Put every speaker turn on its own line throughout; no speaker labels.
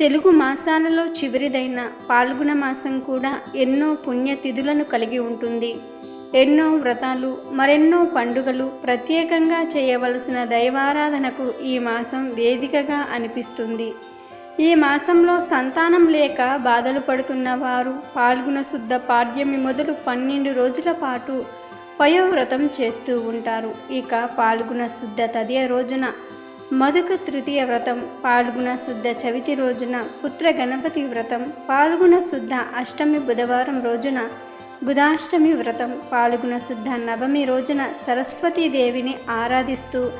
తెలుగు మాసాలలో చివరిదైన పాల్గొన మాసం కూడా ఎన్నో పుణ్యతిథులను కలిగి ఉంటుంది. ఎన్నో వ్రతాలు మరెన్నో పండుగలు ప్రత్యేకంగా చేయవలసిన దైవారాధనకు ఈ మాసం వేదికగా అనిపిస్తుంది. ఈ మాసంలో సంతానం లేక బాధలు పడుతున్న వారు పాల్గొన శుద్ధ పాడ్యమి మొదలు పన్నెండు రోజుల పాటు పయోవ్రతం చేస్తూ ఉంటారు. ఇక పాల్గొన శుద్ధ తదియ రోజున మధుక తృతీయ వ్రతం పాల్గొన శుద్ధ చవితి రోజున పుత్ర గణపతి వ్రతం పాల్గొన శుద్ధ అష్టమి బుధవారం రోజున బుధాష్టమి వ్రతం పాల్గొన శుద్ధ నవమి రోజున సరస్వతీదేవిని ఆరాధిస్తూ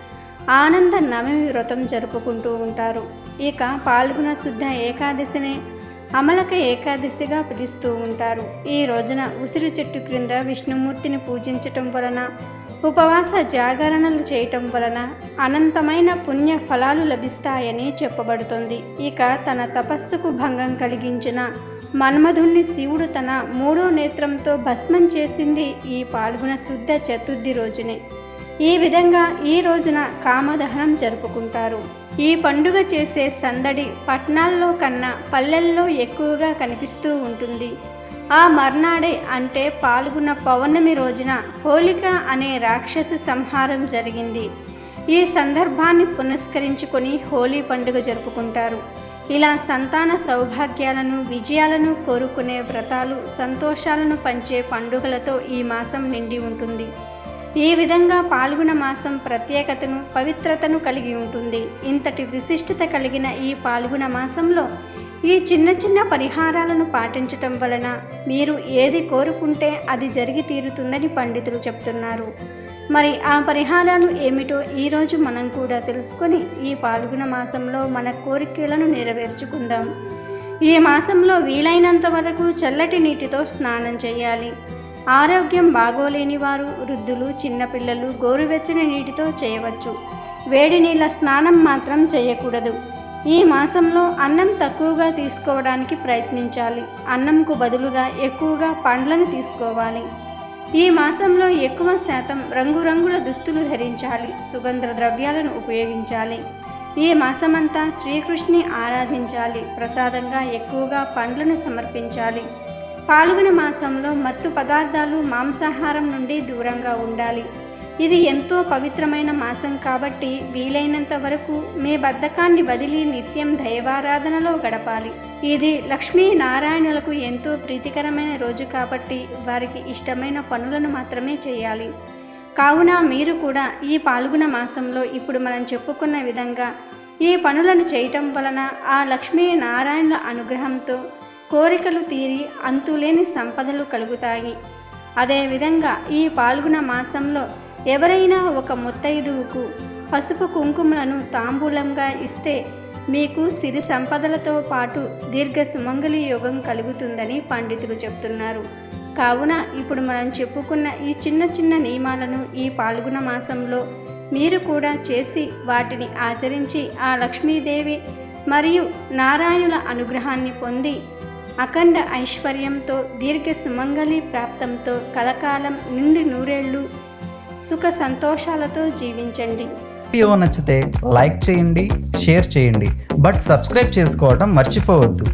ఆనంద నవమి వ్రతం జరుపుకుంటూ ఉంటారు. ఇక పాల్గొన శుద్ధ ఏకాదశిని అమలక ఏకాదశిగా పిలుస్తూ ఉంటారు. ఈ రోజున ఉసిరి చెట్టు క్రింద విష్ణుమూర్తిని పూజించటం వలన ఉపవాస జాగరణలు చేయటం వలన అనంతమైన పుణ్య ఫలాలు లభిస్తాయని చెప్పబడుతుంది. ఇక తన తపస్సుకు భంగం కలిగించిన మన్మధుణ్ణి శివుడు తన మూడో నేత్రంతో భస్మం చేసింది ఈ పాల్గొన శుద్ధ చతుర్థి రోజునే. ఈ విధంగా ఈ రోజున కామదహనం జరుపుకుంటారు. ఈ పండుగ చేసే సందడి పట్టణాల్లో కన్నా పల్లెల్లో ఎక్కువగా కనిపిస్తూ ఉంటుంది. ఆ మర్నాడే అంటే పాల్గొన్న పౌర్ణమి రోజున హోలిక అనే రాక్షసి సంహారం జరిగింది. ఈ సందర్భాన్ని పునస్కరించుకొని హోలీ పండుగ జరుపుకుంటారు. ఇలా సంతాన సౌభాగ్యాలను విజయాలను కోరుకునే వ్రతాలు సంతోషాలను పంచే పండుగలతో ఈ మాసం నిండి ఉంటుంది. ఈ విధంగా పాల్గొన మాసం ప్రత్యేకతను పవిత్రతను కలిగి ఉంటుంది. ఇంతటి విశిష్టత కలిగిన ఈ పాల్గొన మాసంలో ఈ చిన్న చిన్న పరిహారాలను పాటించటం వలన మీరు ఏది కోరుకుంటే అది జరిగి తీరుతుందని పండితులు చెప్తున్నారు. మరి ఆ పరిహారాలు ఏమిటో ఈరోజు మనం కూడా తెలుసుకొని ఈ పాల్గొన మాసంలో మన కోరికలను నెరవేర్చుకుందాం. ఈ మాసంలో వీలైనంత వరకు చల్లటి నీటితో స్నానం చేయాలి. ఆరోగ్యం బాగోలేని వారు వృద్ధులు చిన్నపిల్లలు గోరువెచ్చని నీటితో చేయవచ్చు. వేడి నీళ్ళ స్నానం మాత్రం చేయకూడదు. ఈ మాసంలో అన్నం తక్కువగా తీసుకోవడానికి ప్రయత్నించాలి. అన్నంకు బదులుగా ఎక్కువగా పండ్లను తీసుకోవాలి. ఈ మాసంలో ఎక్కువ శాతం రంగురంగుల దుస్తులు ధరించాలి. సుగంధ ద్రవ్యాలను ఉపయోగించాలి. ఈ మాసమంతా శ్రీకృష్ణి ఆరాధించాలి. ప్రసాదంగా ఎక్కువగా పండ్లను సమర్పించాలి. పాల్గొన మాసంలో మత్తు పదార్థాలు మాంసాహారం నుండి దూరంగా ఉండాలి. ఇది ఎంతో పవిత్రమైన మాసం కాబట్టి వీలైనంత వరకు మీ బద్ధకాన్ని వదిలి నిత్యం దైవారాధనలో గడపాలి. ఇది లక్ష్మీ నారాయణులకు ఎంతో ప్రీతికరమైన రోజు కాబట్టి వారికి ఇష్టమైన పనులను మాత్రమే చేయాలి. కావున మీరు కూడా ఈ పాల్గొన మాసంలో ఇప్పుడు మనం చెప్పుకున్న విధంగా ఈ పనులను చేయటం వలన ఆ లక్ష్మీనారాయణుల అనుగ్రహంతో కోరికలు తీరి అంతులేని సంపదలు కలుగుతాయి. అదేవిధంగా ఈ పాల్గొన మాసంలో ఎవరైనా ఒక ముత్తైదువుకు పసుపు కుంకుమలను తాంబూలంగా ఇస్తే మీకు సిరి సంపదలతో పాటు దీర్ఘ సుమంగళి యోగం కలుగుతుందని పండితులు చెప్తున్నారు. కావున ఇప్పుడు మనం చెప్పుకున్న ఈ చిన్న చిన్న నియమాలను ఈ పాల్గొన మాసంలో మీరు కూడా చేసి వాటిని ఆచరించి ఆ లక్ష్మీదేవి మరియు నారాయణుల అనుగ్రహాన్ని పొంది అఖండ ఐశ్వర్యంతో దీర్ఘ సుమంగళి ప్రాప్తంతో కలకాలం నిండి నూరేళ్ళు సుఖ సంతోషాలతో జీవించండి.
వీడియో నచ్చితే లైక్ చేయండి షేర్ చేయండి. బట్ సబ్స్క్రైబ్ చేసుకోవడం మర్చిపోవద్దు.